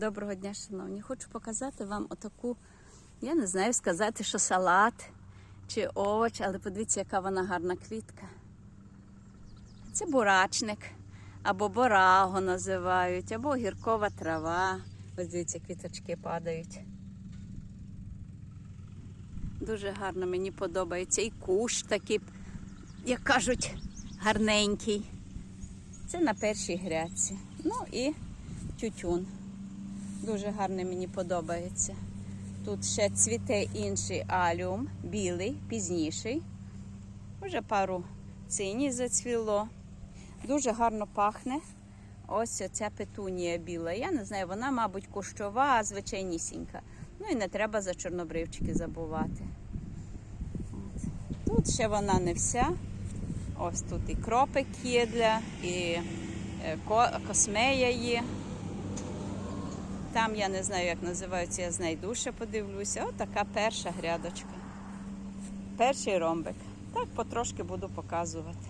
Доброго дня, шановні. Хочу показати вам отаку, я не знаю сказати, що салат чи овоч, але подивіться, яка вона гарна квітка. Це бурачник, або бораго називають, або гіркова трава. Ось дивіться, квіточки падають. Дуже гарно мені подобається. І кущ такий, як кажуть, гарненький. Це на першій грядці. Ну і тютюн. Дуже гарний мені подобається. Тут ще цвіте інший аліум, білий, пізніший. Вже пару циній зацвіло. Дуже гарно пахне. Ось ця петунія біла. Я не знаю, вона, мабуть, кущова, звичайнісінька. Ну і не треба за чорнобривчики забувати. Тут ще вона не вся. Ось тут і кропик є для, і е, космея є. Там я не знаю, як називаються, я знайду ще подивлюся. Ось така перша грядочка. Перший ромбик. Так потрошки буду показувати.